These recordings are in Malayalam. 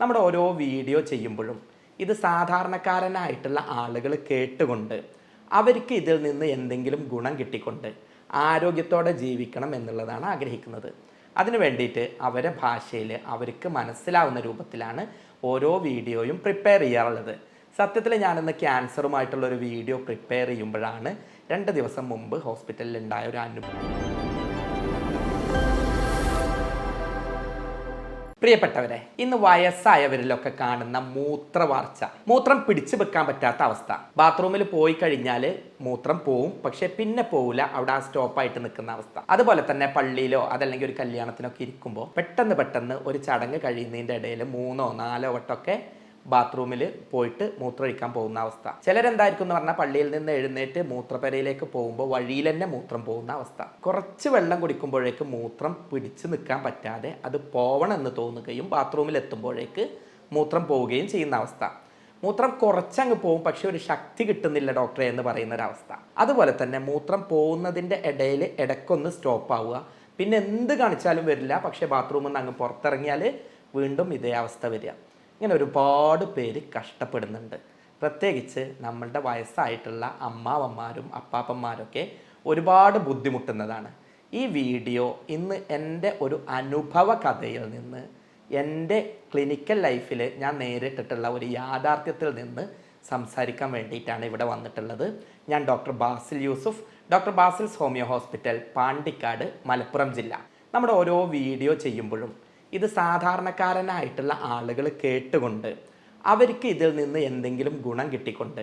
നമ്മുടെ ഓരോ വീഡിയോ ചെയ്യുമ്പോഴും ഇത് സാധാരണക്കാരനായിട്ടുള്ള ആളുകൾ കേട്ടുകൊണ്ട് അവർക്ക് ഇതിൽ നിന്ന് എന്തെങ്കിലും ഗുണം കിട്ടിക്കൊണ്ട് ആരോഗ്യത്തോടെ ജീവിക്കണം എന്നുള്ളതാണ് ആഗ്രഹിക്കുന്നത്. അതിനു വേണ്ടിയിട്ട് അവരെ ഭാഷയിൽ അവർക്ക് മനസ്സിലാവുന്ന രൂപത്തിലാണ് ഓരോ വീഡിയോയും പ്രിപ്പയർ ചെയ്യാറുള്ളത്. സത്യത്തിൽ ഞാനിന്ന് ക്യാൻസറുമായിട്ടുള്ള ഒരു വീഡിയോ പ്രിപ്പയർ ചെയ്യുമ്പോഴാണ് രണ്ട് ദിവസം മുമ്പ് ഹോസ്പിറ്റലിൽ ഉണ്ടായ ഒരു അനുഭവം. പ്രിയപ്പെട്ടവരെ ഇന്ന് വയസ്സായവരിലൊക്കെ കാണുന്ന മൂത്രവാർച്ച മൂത്രം പിടിച്ചു വെക്കാൻ പറ്റാത്ത അവസ്ഥ. ബാത്റൂമിൽ പോയി കഴിഞ്ഞാൽ മൂത്രം പോവും പക്ഷെ പിന്നെ പോവില്ല അവിടെ ആ സ്റ്റോപ്പായിട്ട് നിൽക്കുന്ന അവസ്ഥ. അതുപോലെ തന്നെ പള്ളിയിലോ അതല്ലെങ്കിൽ ഒരു കല്യാണത്തിനൊക്കെ ഇരിക്കുമ്പോൾ പെട്ടെന്ന് പെട്ടെന്ന് ഒരു ചടങ്ങ് കഴിയുന്നതിന്റെ ഇടയിൽ മൂന്നോ നാലോ വട്ടമൊക്കെ ബാത്റൂമിൽ പോയിട്ട് മൂത്രമൊഴിക്കാൻ പോകുന്ന അവസ്ഥ. ചിലരെന്തായിരിക്കും എന്ന് പറഞ്ഞാൽ പള്ളിയിൽ നിന്ന് എഴുന്നേറ്റ് മൂത്രപ്പരയിലേക്ക് പോകുമ്പോൾ വഴിയിൽ തന്നെ മൂത്രം പോകുന്ന അവസ്ഥ. കുറച്ച് വെള്ളം കുടിക്കുമ്പോഴേക്ക് മൂത്രം പിടിച്ചു നിൽക്കാൻ പറ്റാതെ അത് പോവണമെന്ന് തോന്നുകയും ബാത്റൂമിൽ എത്തുമ്പോഴേക്ക് മൂത്രം പോവുകയും ചെയ്യുന്ന അവസ്ഥ. മൂത്രം കുറച്ചങ്ങ് പോകും പക്ഷെ ഒരു ശക്തി കിട്ടുന്നില്ല ഡോക്ടറെ എന്ന് പറയുന്ന ഒരവസ്ഥ അതുപോലെ തന്നെ മൂത്രം പോകുന്നതിന്റെ ഇടയിൽ ഇടയ്ക്കൊന്ന് സ്റ്റോപ്പ് ആവുക. പിന്നെ എന്ത് കാണിച്ചാലും വരില്ല പക്ഷേ ബാത്റൂമിൽ നിന്ന് അങ്ങ് പുറത്തിറങ്ങിയാൽ വീണ്ടും ഇതേ അവസ്ഥ വരിക. ഇങ്ങനെ ഒരുപാട് പേര് കഷ്ടപ്പെടുന്നുണ്ട്. പ്രത്യേകിച്ച് നമ്മളുടെ വയസ്സായിട്ടുള്ള അമ്മാവന്മാരും അപ്പാപ്പന്മാരൊക്കെ ഒരുപാട് ബുദ്ധിമുട്ടുന്നതാണ്. ഈ വീഡിയോ ഇന്ന് എന്റെ ഒരു അനുഭവ കഥയിൽ നിന്ന് എന്റെ ക്ലിനിക്കൽ ലൈഫിൽ ഞാൻ നേരിട്ടിട്ടുള്ള ഒരു യാഥാർത്ഥ്യത്തിൽ നിന്ന് സംസാരിക്കാൻ വേണ്ടിയിട്ടാണ് ഇവിടെ വന്നിട്ടുള്ളത്. ഞാൻ doctor Basil Yusuf doctor Basil's homeo hospital Pandikkad Malappuram ജില്ല. നമ്മുടെ ഓരോ വീഡിയോ ചെയ്യുമ്പോഴും ഇത് സാധാരണക്കാരനായിട്ടുള്ള ആളുകൾ കേട്ടുകൊണ്ട് അവർക്ക് ഇതിൽ നിന്ന് എന്തെങ്കിലും ഗുണം കിട്ടിക്കൊണ്ട്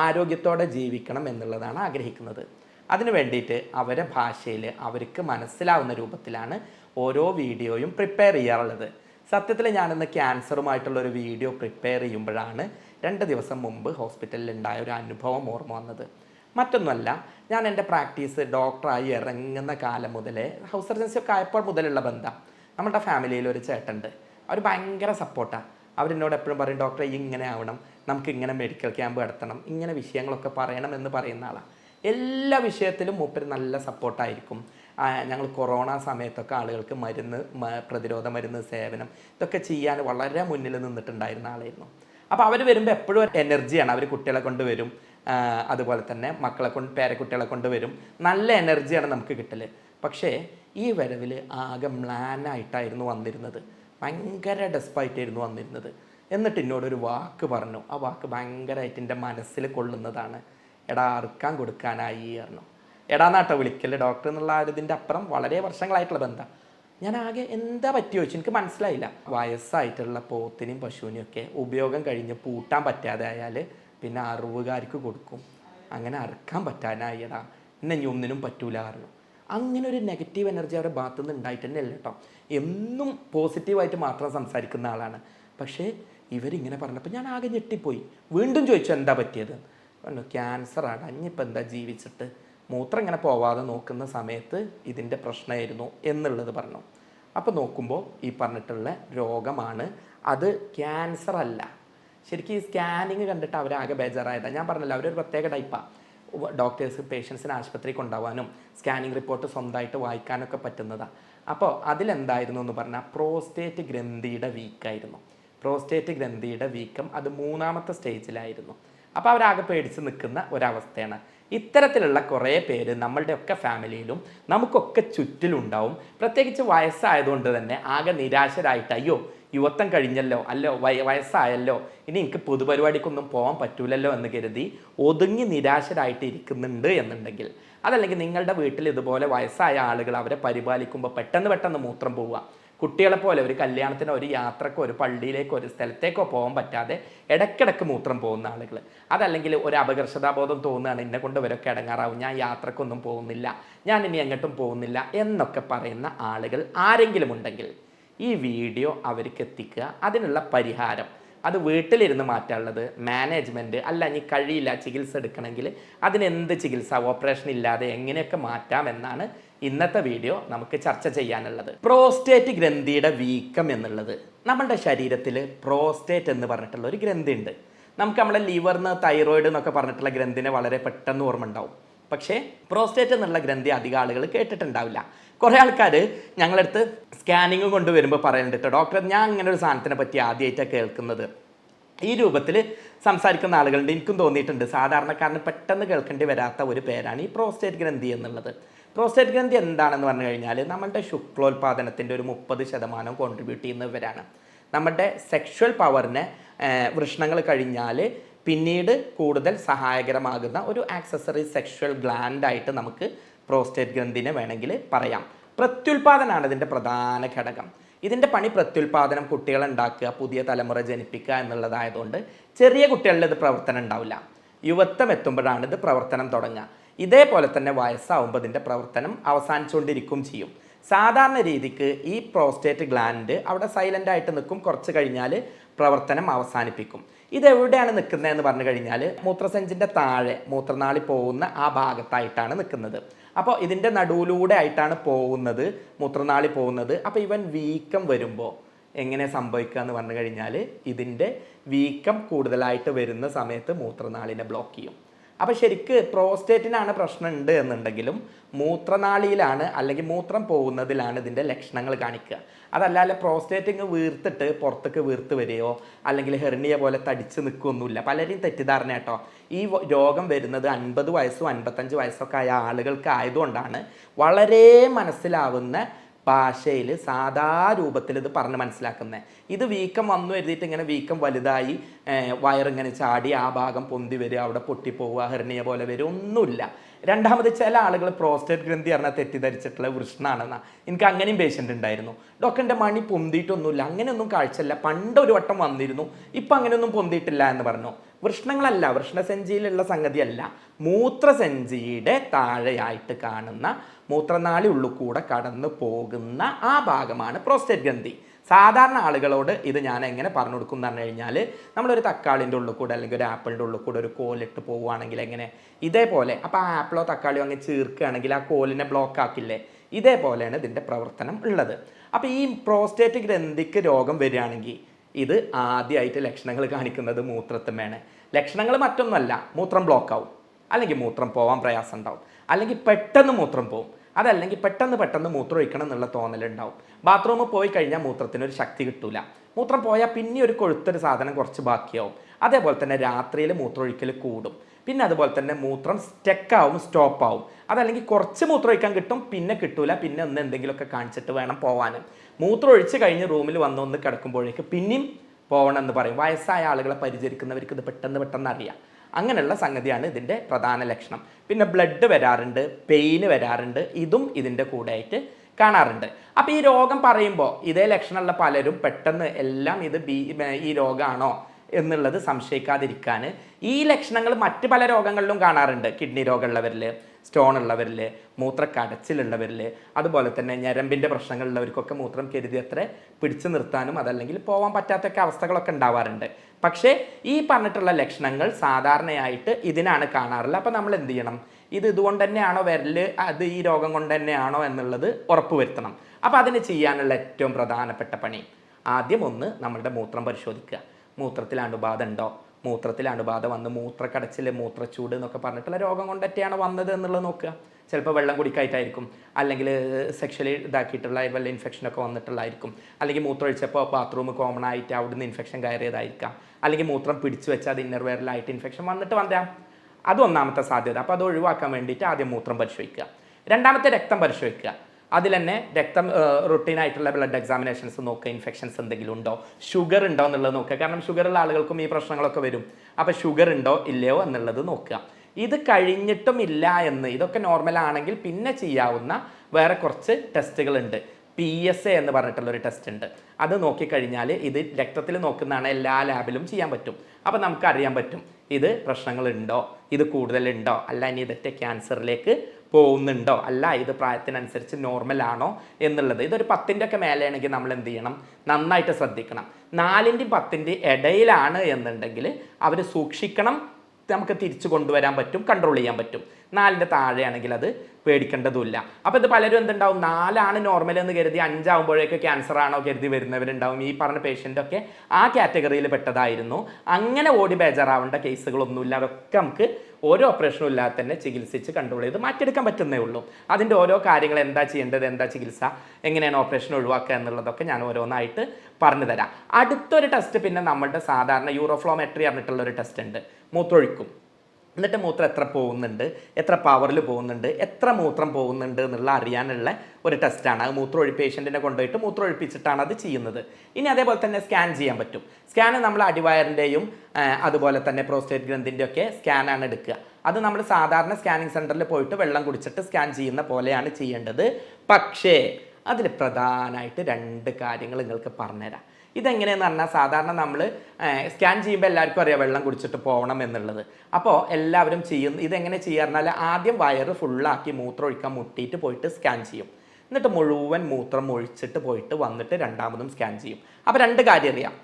ആരോഗ്യത്തോടെ ജീവിക്കണം എന്നുള്ളതാണ് ആഗ്രഹിക്കുന്നത്. അതിനു വേണ്ടിയിട്ട് അവരെ ഭാഷയിൽ അവർക്ക് മനസ്സിലാവുന്ന രൂപത്തിലാണ് ഓരോ വീഡിയോയും പ്രിപ്പയർ ചെയ്യാറുള്ളത്. സത്യത്തിൽ ഞാനിന്ന് ക്യാൻസറുമായിട്ടുള്ള ഒരു വീഡിയോ പ്രിപ്പയർ ചെയ്യുമ്പോഴാണ് രണ്ട് ദിവസം മുമ്പ് ഹോസ്പിറ്റലിൽ ഉണ്ടായ ഒരു അനുഭവം ഓർമ്മ വന്നത്. മറ്റൊന്നുമല്ല ഞാൻ എന്റെ പ്രാക്ടീസ് ഡോക്ടറായി ഇറങ്ങുന്ന കാലം മുതലേ ഹൗസ് സർജൻസി ഒക്കെ ആയപ്പോൾ മുതലുള്ള ബന്ധം. നമ്മുടെ ഫാമിലിയിൽ ഒരു ചേട്ടനുണ്ട്. അവർ ഭയങ്കര സപ്പോർട്ടാണ് അവരെന്നോട് എപ്പോഴും പറയും ഡോക്ടറെ ഇങ്ങനെ ആവണം. നമുക്ക് ഇങ്ങനെ മെഡിക്കൽ ക്യാമ്പ് നടത്തണം. ഇങ്ങനെ വിഷയങ്ങളൊക്കെ പറയണം എന്ന് പറയുന്ന ആളാണ് എല്ലാ വിഷയത്തിലും മൂപ്പര് നല്ല സപ്പോർട്ടായിരിക്കും ഞങ്ങൾ കൊറോണ സമയത്തൊക്കെ ആളുകൾക്ക് മരുന്ന് പ്രതിരോധ മരുന്ന് സേവനം ഇതൊക്കെ ചെയ്യാൻ വളരെ മുന്നിൽ നിന്നിട്ടുണ്ടായിരുന്ന ആളായിരുന്നു. അപ്പോൾ അവർ വരുമ്പോൾ എപ്പോഴും എനർജിയാണ് അവർ കുട്ടികളെ കൊണ്ട് വരും. അതുപോലെ തന്നെ മക്കളെ കൊണ്ട് പേരക്കുട്ടികളെ കൊണ്ട് വരും. നല്ല എനർജിയാണ് നമുക്ക് കിട്ടൽ പക്ഷേ ഈ വരവിൽ ആകെ മ്ലാനായിട്ടായിരുന്നു വന്നിരുന്നത്. ഭയങ്കര ഡെസ്പായിട്ടായിരുന്നു വന്നിരുന്നത്. എന്നിട്ട് എന്നോടൊരു വാക്ക് പറഞ്ഞു. ആ വാക്ക് ഭയങ്കരമായിട്ട് എന്റെ മനസ്സിൽ കൊള്ളുന്നതാണ്. എടാ അറുക്കാൻ കൊടുക്കാനായി പറഞ്ഞു. എടാ നാട്ടോ വിളിക്കൽ ഡോക്ടർ എന്നുള്ള ഇതിന്റെ അപ്പുറം വളരെ വർഷങ്ങളായിട്ടുള്ള ബന്ധം. ഞാൻ ആകെ എന്താ പറ്റിയോ ചോദിച്ചു. എനിക്ക് മനസ്സിലായില്ല. വയസ്സായിട്ടുള്ള പോത്തിനും പശുവിനെയും ഒക്കെ ഉപയോഗം കഴിഞ്ഞ് പൂട്ടാൻ പറ്റാതെ ആയാൽ പിന്നെ അറിവുകാർക്ക് കൊടുക്കും. അങ്ങനെ അറുക്കാൻ പറ്റാനായിടാ എന്നെ ഇനി ഒന്നിനും പറ്റൂല പറഞ്ഞു. അങ്ങനെ ഒരു നെഗറ്റീവ് എനർജി അവരുടെ ഭാഗത്തു നിന്ന് ഉണ്ടായിട്ട് തന്നെ കേട്ടോ. എന്നും പോസിറ്റീവായിട്ട് മാത്രം സംസാരിക്കുന്ന ആളാണ്. പക്ഷേ ഇവരിങ്ങനെ പറഞ്ഞപ്പോൾ ഞാൻ ആകെ ഞെട്ടിപ്പോയി. വീണ്ടും ചോദിച്ചു എന്താ പറ്റിയത്? പറഞ്ഞു ക്യാൻസറാണ് അഞ്ഞിപ്പോൾ എന്താ ജീവിച്ചിട്ട്? മൂത്രം ഇങ്ങനെ പോവാതെ നോക്കുന്ന സമയത്ത് ഇതിന്റെ പ്രശ്നമായിരുന്നു എന്നുള്ളത് പറഞ്ഞു. അപ്പോൾ നോക്കുമ്പോൾ ഈ പറഞ്ഞിട്ടുള്ള രോഗമാണ് അത് ക്യാൻസർ അല്ല. ശരിക്കും ഈ സ്കാനിങ് കണ്ടിട്ട് അവരാകെ ബേജാറായതാണ് ഞാൻ പറഞ്ഞല്ലോ അവരൊരു പ്രത്യേക ടൈപ്പാണ് ഡോക്ടേഴ്സ് പേഷ്യൻസിനെ ആശുപത്രി കൊണ്ടുപോകാനും സ്കാനിങ് റിപ്പോർട്ട് സ്വന്തമായിട്ട് വായിക്കാനൊക്കെ പറ്റുന്നതാണ് അപ്പോൾ അതിലെന്തായിരുന്നു എന്ന് പറഞ്ഞാൽ പ്രോസ്റ്റേറ്റ് ഗ്രന്ഥിയുടെ വീക്കായിരുന്നു. പ്രോസ്റ്റേറ്റ് ഗ്രന്ഥിയുടെ വീക്കം അത് മൂന്നാമത്തെ സ്റ്റേജിലായിരുന്നു. അപ്പോൾ അവരാകെ പേടിച്ച് നിൽക്കുന്ന ഒരവസ്ഥയാണ്. ഇത്തരത്തിലുള്ള കുറേ പേര് നമ്മളുടെ ഒക്കെ ഫാമിലിയിലും നമുക്കൊക്കെ ചുറ്റിലുണ്ടാവും. പ്രത്യേകിച്ച് വയസ്സായതുകൊണ്ട് തന്നെ ആകെ നിരാശരായിട്ട് അയ്യോ യുവത്വം കഴിഞ്ഞല്ലോ അല്ലോ വയ വയസ്സായല്ലോ ഇനി എനിക്ക് പൊതുപരിപാടിക്കൊന്നും പോകാൻ പറ്റൂലല്ലോ എന്ന് കരുതി ഒതുങ്ങി നിരാശരായിട്ട് ഇരിക്കുന്നുണ്ട് എന്നുണ്ടെങ്കിൽ. അതല്ലെങ്കിൽ നിങ്ങളുടെ വീട്ടിൽ ഇതുപോലെ വയസ്സായ ആളുകൾ അവരെ പരിപാലിക്കുമ്പോൾ പെട്ടെന്ന് പെട്ടെന്ന് മൂത്രം പോവുക. കുട്ടികളെ പോലെ ഒരു കല്യാണത്തിനോ ഒരു യാത്രക്കോ ഒരു പള്ളിയിലേക്കോ ഒരു സ്ഥലത്തേക്കോ പോകാൻ പറ്റാതെ ഇടയ്ക്കിടയ്ക്ക് മൂത്രം പോകുന്ന ആളുകൾ. അതല്ലെങ്കിൽ ഒരു അപകർഷതാബോധം തോന്നുകയാണ് എന്നെ കൊണ്ട് ഇവരൊക്കെ ഇടങ്ങാറാവും ഞാൻ യാത്രക്കൊന്നും പോകുന്നില്ല ഞാൻ ഇനി എങ്ങോട്ടും പോകുന്നില്ല എന്നൊക്കെ പറയുന്ന ആളുകൾ ആരെങ്കിലും ഉണ്ടെങ്കിൽ ഈ വീഡിയോ അവർക്ക് എത്തിക്കുക. അതിനുള്ള പരിഹാരം. അത് വീട്ടിലിരുന്ന് മാറ്റാനുള്ളത് മാനേജ്മെന്റ് അല്ല ഇനി കഴിയില്ല ചികിത്സ എടുക്കണമെങ്കിൽ അതിനെന്ത് ചികിത്സ? ഓപ്പറേഷൻ ഇല്ലാതെ എങ്ങനെയൊക്കെ മാറ്റാം എന്നാണ് ഇന്നത്തെ വീഡിയോ നമുക്ക് ചർച്ച ചെയ്യാനുള്ളത്. പ്രോസ്റ്റേറ്റ് ഗ്രന്ഥിയുടെ വീക്കം എന്നുള്ളത്. നമ്മളുടെ ശരീരത്തിൽ പ്രോസ്റ്റേറ്റ് എന്ന് പറഞ്ഞിട്ടുള്ള ഒരു ഗ്രന്ഥി ഉണ്ട് നമുക്ക് നമ്മളെ ലിവറിന് തൈറോയിഡ് എന്നൊക്കെ പറഞ്ഞിട്ടുള്ള ഗ്രന്ഥിനെ വളരെ പെട്ടെന്ന് ഓർമ്മ ഉണ്ടാവും പക്ഷേ പ്രോസ്റ്റേറ്റ് എന്നുള്ള ഗ്രന്ഥി അധികം ആളുകൾ കേട്ടിട്ടുണ്ടാവില്ല. കുറേ ആൾക്കാർ ഞങ്ങളടുത്ത് സ്കാനിങ് കൊണ്ടുവരുമ്പോൾ പറയുന്നുണ്ട് കേട്ടോ ഡോക്ടർ ഞാൻ ഇങ്ങനെ ഒരു സാധനത്തിനെ പറ്റി ആദ്യമായിട്ടാണ് കേൾക്കുന്നത്. ഈ രൂപത്തിൽ സംസാരിക്കുന്ന ആളുകളുണ്ട്. എനിക്കും തോന്നിയിട്ടുണ്ട്. സാധാരണക്കാരന് പെട്ടെന്ന് കേൾക്കേണ്ടി വരാത്ത ഒരു പേരാണ് ഈ പ്രോസ്റ്റേറ്റ് ഗ്രന്ഥി എന്നുള്ളത്. പ്രോസ്റ്റേറ്റ് ഗ്രന്ഥി എന്താണെന്ന് പറഞ്ഞു കഴിഞ്ഞാൽ നമ്മളുടെ ശുക്ലോത്പാദനത്തിന്റെ ഒരു മുപ്പത് ശതമാനം കോൺട്രിബ്യൂട്ട് ചെയ്യുന്നവരാണ്. നമ്മുടെ സെക്ഷൽ പവറിനെ വൃഷ്ണങ്ങൾ കഴിഞ്ഞാൽ പിന്നീട് കൂടുതൽ സഹായകരമാകുന്ന ഒരു ആക്സസറി സെക്ഷൽ ഗ്ലാൻഡായിട്ട് നമുക്ക് പ്രോസ്റ്റേറ്റ് ഗ്രന്ഥിനെ വേണമെങ്കിൽ പറയാം. പ്രത്യുൽപാദനമാണ് ഇതിന്റെ പ്രധാന ഘടകം. ഇതിന്റെ പണി പ്രത്യുൽപാദനം കുട്ടികളെ ഉണ്ടാക്കുക പുതിയ തലമുറ ജനിപ്പിക്കുക എന്നുള്ളതായതുകൊണ്ട് ചെറിയ കുട്ടികളിൽ ഇത് പ്രവർത്തനം ഉണ്ടാവില്ല. യുവത്വം എത്തുമ്പോഴാണ് ഇത് പ്രവർത്തനം തുടങ്ങുക. ഇതേപോലെ തന്നെ വയസ്സാവുമ്പോൾ ഇതിന്റെ പ്രവർത്തനം അവസാനിച്ചുകൊണ്ടിരിക്കും ചെയ്യും. സാധാരണ രീതിക്ക് ഈ പ്രോസ്റ്റേറ്റ് ഗ്ലാൻഡ് അവിടെ സൈലന്റ് ആയിട്ട് നിൽക്കും. കുറച്ച് കഴിഞ്ഞാൽ പ്രവർത്തനം അവസാനിപ്പിക്കും. ഇതെവിടെയാണ് നിൽക്കുന്നതെന്ന് പറഞ്ഞു കഴിഞ്ഞാൽ മൂത്രസഞ്ചിന്റെ താഴെ മൂത്രനാളി പോകുന്ന ആ ഭാഗത്തായിട്ടാണ് നിൽക്കുന്നത്. അപ്പോൾ ഇതിന്റെ നടുവിലൂടെ ആയിട്ടാണ് പോകുന്നത് മൂത്രനാളി പോകുന്നത്. അപ്പോൾ ഇവൻ വീക്കം വരുമ്പോൾ എങ്ങനെ സംഭവിക്കുക എന്ന് പറഞ്ഞു കഴിഞ്ഞാൽ ഇതിന്റെ വീക്കം കൂടുതലായിട്ട് വരുന്ന സമയത്ത് മൂത്രനാളിനെ ബ്ലോക്ക് ചെയ്യും. അപ്പോൾ ശരിക്ക് പ്രോസ്റ്റേറ്റിനാണ് പ്രശ്നം ഉണ്ട് എന്നുണ്ടെങ്കിലും മൂത്രനാളിയിലാണ് അല്ലെങ്കിൽ മൂത്രം പോകുന്നതിലാണ് ഇതിന്റെ ലക്ഷണങ്ങൾ കാണിക്കുക. അതല്ലാതെ പ്രോസ്റ്റേറ്റ് ഇങ്ങ് വീർത്തിട്ട് പുറത്തേക്ക് വീർത്ത് വരികയോ അല്ലെങ്കിൽ ഹെർണിയ പോലെ തടിച്ച് നിൽക്കുകയൊന്നുമില്ല. പലരും തെറ്റിദ്ധാരണ കേട്ടോ. ഈ രോഗം വരുന്നത് അൻപത് വയസ്സും അൻപത്തഞ്ച് വയസ്സൊക്കെ ആയ ആളുകൾക്ക് ആയതുകൊണ്ടാണ് വളരെ മനസ്സിലാവുന്ന ഭാഷയിൽ സാധാ രൂപത്തിൽ ഇത് പറഞ്ഞ് മനസ്സിലാക്കുന്നത് ഇത് വീക്കം വന്നു എഴുതിയിട്ട് ഇങ്ങനെ വീക്കം വലുതായി വയറിങ്ങനെ ചാടി ആ ഭാഗം പൊന്തി വരിക അവിടെ പൊട്ടിപ്പോവുക ഹെർണിയ പോലെ വരിക ഒന്നുമില്ല. രണ്ടാമത് ചില ആളുകൾ പ്രോസ്റ്റേറ്റ് ഗ്രന്ഥി പറഞ്ഞാൽ തെറ്റിദ്ധരിച്ചിട്ടുള്ള വൃഷ്ണാണെന്നാ. എനിക്ക് അങ്ങനെയും പേഷ്യന്റ് ഉണ്ടായിരുന്നു. ഡോക്ടറിന്റെ മണി പൊന്തിയിട്ടൊന്നുമില്ല അങ്ങനെയൊന്നും കാഴ്ചയില്ല. പണ്ട് ഒരു വട്ടം വന്നിരുന്നു ഇപ്പം അങ്ങനെയൊന്നും പൊന്തിയിട്ടില്ല എന്ന് പറഞ്ഞു. വൃഷ്ണങ്ങളല്ല വൃഷ്ണസഞ്ചിയിലുള്ള സംഗതിയല്ല. മൂത്രസഞ്ചിയുടെ താഴെയായിട്ട് കാണുന്ന മൂത്രനാളി ഉള്ളിൽ കൂടെ കടന്നു പോകുന്ന ആ ഭാഗമാണ് പ്രോസ്റ്റേറ്റ് ഗ്രന്ഥി. സാധാരണ ആളുകളോട് ഇത് ഞാൻ എങ്ങനെ പറഞ്ഞു കൊടുക്കും എന്ന് പറഞ്ഞു കഴിഞ്ഞാൽ നമ്മളൊരു തക്കാളിന്റെ ഉള്ളിൽ കൂടെ അല്ലെങ്കിൽ ഒരു ആപ്പിളിന്റെ ഉള്ളിൽ കൂടെ ഒരു കോലിട്ട് പോവുകയാണെങ്കിൽ എങ്ങനെ? ഇതേപോലെ അപ്പോൾ ആ ആപ്പിളോ തക്കാളിയോ അങ്ങ് ചീർക്കുകയാണെങ്കിൽ ആ കോലിനെ ബ്ലോക്ക് ആക്കില്ലേ? ഇതേപോലെയാണ് ഇതിന്റെ പ്രവർത്തനം ഉള്ളത്. അപ്പോൾ ഈ പ്രോസ്റ്റേറ്റ് ഗ്രന്ഥിക്ക് രോഗം വരികയാണെങ്കിൽ ഇത് ആദ്യമായിട്ട് ലക്ഷണങ്ങൾ കാണിക്കുന്നത് മൂത്രത്തമ്മയാണ് ലക്ഷണങ്ങൾ മറ്റൊന്നുമല്ല മൂത്രം ബ്ലോക്ക് ആവും അല്ലെങ്കിൽ മൂത്രം പോകാൻ പ്രയാസം ഉണ്ടാവും അല്ലെങ്കിൽ പെട്ടെന്ന് മൂത്രം പോവും. അതല്ലെങ്കിൽ പെട്ടെന്ന് പെട്ടെന്ന് മൂത്രം ഒഴിക്കണം എന്നുള്ള തോന്നലുണ്ടാവും. ബാത്റൂമിൽ പോയി കഴിഞ്ഞാൽ മൂത്രത്തിന് ഒരു ശക്തി കിട്ടൂല. മൂത്രം പോയാൽ പിന്നെ ഒരു കൊഴുത്തൊരു സാധനം കുറച്ച് ബാക്കിയാവും. അതേപോലെ തന്നെ രാത്രിയിൽ മൂത്രമൊഴിക്കൽ കൂടും. പിന്നെ അതുപോലെ തന്നെ മൂത്രം സ്റ്റെക്കാവും സ്റ്റോപ്പാവും അതല്ലെങ്കിൽ കുറച്ച് മൂത്രം ഒഴിക്കാൻ കിട്ടും പിന്നെ കിട്ടൂല പിന്നെ ഒന്ന് എന്തെങ്കിലുമൊക്കെ കാണിച്ചിട്ട് വേണം പോവാൻ മൂത്രം ഒഴിച്ച് കഴിഞ്ഞ് റൂമിൽ വന്ന് ഒന്ന് കിടക്കുമ്പോഴേക്ക് പിന്നെയും പോകണം എന്ന് പറയും. വയസ്സായ ആളുകളെ പരിചരിക്കുന്നവർക്ക് ഇത് പെട്ടെന്ന് പെട്ടെന്ന് അറിയാം. അങ്ങനെയുള്ള സംഗതിയാണ് ഇതിന്റെ പ്രധാന ലക്ഷണം. പിന്നെ ബ്ലഡ് വരാറുണ്ട് പെയിന് വരാറുണ്ട് ഇതും ഇതിന്റെ കൂടെ ആയിട്ട് കാണാറുണ്ട്. അപ്പോൾ ഈ രോഗം പറയുമ്പോൾ ഇതേ ലക്ഷണമുള്ള പലരും പെട്ടെന്ന് എല്ലാം ഇത് ബി ഈ രോഗമാണോ? എന്നുള്ളത് സംശയിക്കാതിരിക്കാൻ ഈ ലക്ഷണങ്ങൾ മറ്റ് പല രോഗങ്ങളിലും കാണാറുണ്ട്. കിഡ്നി രോഗമുള്ളവരിൽ സ്റ്റോൺ ഉള്ളവരിൽ മൂത്രക്കടച്ചിലുള്ളവരിൽ അതുപോലെ തന്നെ ഞരമ്പിന്റെ പ്രശ്നങ്ങളുള്ളവർക്കൊക്കെ മൂത്രം കരുതി അത്ര പിടിച്ചു നിർത്താനും അതല്ലെങ്കിൽ പോകാൻ പറ്റാത്തൊക്കെ അവസ്ഥകളൊക്കെ ഉണ്ടാവാറുണ്ട്. പക്ഷേ ഈ പറഞ്ഞിട്ടുള്ള ലക്ഷണങ്ങൾ സാധാരണയായിട്ട് ഇതിനാണ് കാണാറുള്ളത്. അപ്പോൾ നമ്മൾ എന്ത് ചെയ്യണം? ഇത് ഇതുകൊണ്ട് തന്നെയാണോ വരൽ അത് ഈ രോഗം കൊണ്ട് തന്നെയാണോ എന്നുള്ളത് ഉറപ്പുവരുത്തണം. അപ്പോൾ അതിന് ചെയ്യാനുള്ള ഏറ്റവും പ്രധാനപ്പെട്ട പണി ആദ്യം ഒന്ന് നമ്മളുടെ മൂത്രം പരിശോധിക്കുക. മൂത്രത്തിൽ അണുബാധ ഉണ്ടോ? മൂത്രത്തിൽ അണുബാധ വന്ന് മൂത്രക്കടച്ചിൽ മൂത്രച്ചൂട് എന്നൊക്കെ പറഞ്ഞിട്ടുള്ള രോഗം കൊണ്ടൊക്കെയാണ് വന്നത് എന്നുള്ളത് നോക്കുക. ചിലപ്പോൾ വെള്ളം കുടിക്കായിട്ടായിരിക്കും. അല്ലെങ്കിൽ സെക്ഷലി ഇതാക്കിയിട്ടുള്ള വല്ല ഇൻഫെക്ഷനൊക്കെ വന്നിട്ടുള്ളതായിരിക്കും. അല്ലെങ്കിൽ മൂത്രം ഒഴിച്ചപ്പോൾ ബാത്റൂം കോമൺ ആയിട്ട് അവിടുന്ന് ഇൻഫെക്ഷൻ കയറിയതായിരിക്കാം. അല്ലെങ്കിൽ മൂത്രം പിടിച്ചു വെച്ചാൽ അത് ഇന്നർവെയറിലായിട്ട് ഇൻഫെക്ഷൻ വന്നിട്ട് വന്നേക്കാം അത് ഒന്നാമത്തെ സാധ്യത. അപ്പോൾ അത് ഒഴിവാക്കാൻ വേണ്ടിയിട്ട് ആദ്യം മൂത്രം പരിശോധിക്കുക. രണ്ടാമത്തെ രക്തം പരിശോധിക്കുക. അതിൽ തന്നെ രക്തം റുട്ടീൻ ആയിട്ടുള്ള ബ്ലഡ് എക്സാമിനേഷൻസ് നോക്കുക ഇൻഫെക്ഷൻസ് എന്തെങ്കിലും ഉണ്ടോ ഷുഗർ ഉണ്ടോ എന്നുള്ളത് നോക്കുക. കാരണം ഷുഗറുള്ള ആളുകൾക്കും ഈ പ്രശ്നങ്ങളൊക്കെ വരും. അപ്പോൾ ഷുഗർ ഉണ്ടോ ഇല്ലയോ എന്നുള്ളത് നോക്കുക. ഇത് കഴിഞ്ഞിട്ടും ഇല്ല എന്ന് ഇതൊക്കെ നോർമൽ ആണെങ്കിൽ പിന്നെ ചെയ്യാവുന്ന വേറെ കുറച്ച് ടെസ്റ്റുകളുണ്ട്. പി എസ് എ എന്ന് പറഞ്ഞിട്ടുള്ള ഒരു ടെസ്റ്റ് ഉണ്ട് അത് നോക്കിക്കഴിഞ്ഞാൽ ഇത് രക്തത്തിൽ നോക്കുന്നതാണ് എല്ലാ ലാബിലും ചെയ്യാൻ പറ്റും. അപ്പോൾ നമുക്ക് അറിയാൻ പറ്റും ഇത് പ്രശ്നങ്ങളുണ്ടോ ഇത് കൂടുതലുണ്ടോ അല്ല ഇനി ഇതൊക്കെ ക്യാൻസറിലേക്ക് പോകുന്നുണ്ടോ? അല്ല ഇത് പ്രായത്തിനനുസരിച്ച് നോർമൽ ആണോ എന്നുള്ളത്. ഇതൊരു പത്തിന്റെ ഒക്കെ മേലെയാണെങ്കിൽ നമ്മൾ എന്ത് ചെയ്യണം? നന്നായിട്ട് ശ്രദ്ധിക്കണം. നാലിന്റെയും പത്തിന്റെയും ഇടയിലാണ് എന്നുണ്ടെങ്കിൽ അവർ സൂക്ഷിക്കണം. നമുക്ക് തിരിച്ചു കൊണ്ടുവരാൻ പറ്റും കൺട്രോൾ ചെയ്യാൻ പറ്റും. നാലിന്റെ താഴെയാണെങ്കിൽ അത് പേടിക്കേണ്ടതുമില്ല. അപ്പോൾ ഇത് പലരും എന്തുണ്ടാവും? നാലാണ് നോർമൽ എന്ന് കരുതി അഞ്ചാവുമ്പോഴേക്ക് ക്യാൻസർ ആണോ കരുതി വരുന്നവരുണ്ടാവും. ഈ പറഞ്ഞ പേഷ്യന്റൊക്കെ ആ കാറ്റഗറിയിൽ പെട്ടതായിരുന്നു. അങ്ങനെ ഓടി ബേജാറാവേണ്ട കേസുകളൊന്നുമില്ല അതൊക്കെ നമുക്ക് ഓരോ ഓപ്പറേഷനും ഇല്ലാതെ തന്നെ ചികിത്സിച്ച് കൺട്രോൾ ചെയ്ത് മാറ്റിയെടുക്കാൻ പറ്റുന്നേ ഉള്ളൂ. അതിന്റെ ഓരോ കാര്യങ്ങൾ എന്താ ചെയ്യേണ്ടത് എന്താ ചികിത്സ എങ്ങനെയാണ് ഓപ്പറേഷൻ ഒഴിവാക്കുക എന്നുള്ളതൊക്കെ ഞാൻ ഓരോന്നായിട്ട് പറഞ്ഞു തരാം. അടുത്തൊരു ടെസ്റ്റ് പിന്നെ നമ്മളുടെ സാധാരണ യൂറോഫ്ലോമെട്രി പറഞ്ഞിട്ടുള്ള ഒരു ടെസ്റ്റ് ഉണ്ട്. മൂത്രൊഴിക്കും എന്നിട്ട് മൂത്രം എത്ര പോകുന്നുണ്ട്? എത്ര പവറിൽ പോകുന്നുണ്ട്? എത്ര മൂത്രം പോകുന്നുണ്ട് എന്നുള്ള അറിയാനുള്ള ഒരു ടെസ്റ്റാണ് അത് മൂത്രം ഒഴി പേഷ്യന്റിനെ കൊണ്ടുപോയിട്ട് മൂത്രം ഒഴിപ്പിച്ചിട്ടാണ് അത് ചെയ്യുന്നത്. ഇനി അതേപോലെ തന്നെ സ്കാൻ ചെയ്യാൻ പറ്റും. സ്കാൻ നമ്മൾ അടിവയറിന്റെയും അതുപോലെ തന്നെ പ്രോസ്റ്റേറ്റ് ഗ്രന്ഥിന്റെ ഒക്കെ സ്കാനാണ് എടുക്കുക. അത് നമ്മൾ സാധാരണ സ്കാനിങ് സെന്ററിൽ പോയിട്ട് വെള്ളം കുടിച്ചിട്ട് സ്കാൻ ചെയ്യുന്ന പോലെയാണ് ചെയ്യേണ്ടത്. പക്ഷേ അതിൽ പ്രധാനമായിട്ട് രണ്ട് കാര്യങ്ങൾ നിങ്ങൾക്ക് പറഞ്ഞുതരാം. ഇതെങ്ങനെയെന്ന് പറഞ്ഞാൽ സാധാരണ നമ്മൾ സ്കാൻ ചെയ്യുമ്പോൾ എല്ലാവർക്കും അറിയാം വെള്ളം കുടിച്ചിട്ട് പോകണം എന്നുള്ളത്. അപ്പോൾ എല്ലാവരും ചെയ്യുന്ന ഇതെങ്ങനെ ചെയ്യാറുണ്ടാൽ ആദ്യം വയറ് ഫുള്ളാക്കി മൂത്രം ഒഴിക്കാൻ മുട്ടിയിട്ട് പോയിട്ട് സ്കാൻ ചെയ്യും. എന്നിട്ട് മുഴുവൻ മൂത്രം ഒഴിച്ചിട്ട് പോയിട്ട് വന്നിട്ട് രണ്ടാമതും സ്കാൻ ചെയ്യും. അപ്പോൾ രണ്ട് കാര്യം അറിയാം.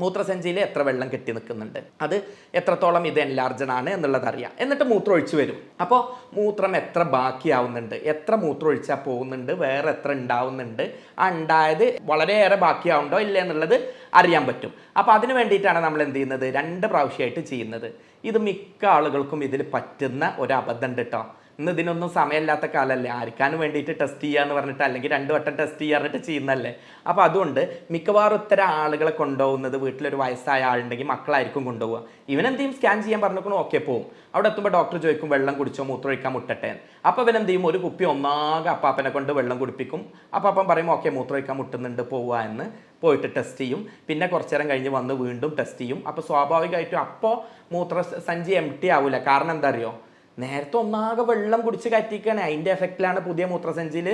മൂത്രസഞ്ചിയിൽ എത്ര വെള്ളം കെട്ടി നിൽക്കുന്നുണ്ട്? അത് എത്രത്തോളം ഇത് എൻലാർജനാണ് എന്നുള്ളത് അറിയാം എന്നിട്ട് മൂത്രം ഒഴിച്ചു വരും. അപ്പോൾ മൂത്രം എത്ര ബാക്കിയാവുന്നുണ്ട്? എത്ര മൂത്രം ഒഴിച്ചാൽ പോകുന്നുണ്ട്? വേറെ എത്ര ഉണ്ടാവുന്നുണ്ട്? ആ ഉണ്ടായത് വളരെയേറെ ബാക്കിയാവുണ്ടോ ഇല്ല എന്നുള്ളത് അറിയാൻ പറ്റും. അപ്പോൾ അതിന് വേണ്ടിയിട്ടാണ് നമ്മൾ എന്ത് ചെയ്യുന്നത്? രണ്ട് പ്രാവശ്യമായിട്ട് ചെയ്യുന്നത്. ഇത് മിക്ക ആളുകൾക്കും ഇതിൽ പറ്റുന്ന ഒരു അബദ്ധം കേട്ടോ ഇന്ന് ഇതിനൊന്നും സമയമില്ലാത്ത കാലമല്ലേ ആർക്കാനും വേണ്ടിയിട്ട് ടെസ്റ്റ് ചെയ്യാന്ന് പറഞ്ഞിട്ട് അല്ലെങ്കിൽ രണ്ട് വട്ടം ടെസ്റ്റ് ചെയ്യാൻ പറഞ്ഞിട്ട് ചെയ്യുന്നല്ലേ അപ്പോൾ അതുകൊണ്ട് മിക്കവാറും ഇത്തരം ആളുകളെ കൊണ്ടുപോകുന്നത് വീട്ടിലൊരു വയസ്സായ ആളുണ്ടെങ്കിൽ മക്കളായിരിക്കും കൊണ്ടുപോകുക ഇവനെന്തെയും സ്കാൻ ചെയ്യാൻ പറഞ്ഞിരിക്കണോ ഓക്കെ പോവും. അവിടെ എത്തുമ്പോൾ ഡോക്ടർ ചോദിക്കും വെള്ളം കുടിച്ചോ? മൂത്രമൊഴിക്കാൻ മുട്ടട്ടെ? അപ്പോൾ ഇവനെന്ത് ചെയ്യും? ഒരു കുപ്പി ഒന്നാകെ അപ്പാപ്പനെ കൊണ്ട് വെള്ളം കുടിപ്പിക്കും. അപ്പാപ്പൻ പറയും ഓക്കെ മൂത്രമൊഴിക്കാൻ മുട്ടുന്നുണ്ട് പോവുക എന്ന്. പോയിട്ട് ടെസ്റ്റ് ചെയ്യും. പിന്നെ കുറച്ച് നേരം കഴിഞ്ഞ് വന്ന് വീണ്ടും ടെസ്റ്റ് ചെയ്യും. അപ്പോൾ സ്വാഭാവികമായിട്ടും അപ്പോൾ മൂത്ര സഞ്ചി എം ടി ആവില്ല കാരണം എന്താ അറിയോ? നേരത്തെ ഒന്നാകെ വെള്ളം കുടിച്ച് കറ്റിക്കാണ്. അതിന്റെ എഫക്റ്റിലാണ് പുതിയ മൂത്രസഞ്ചിയിൽ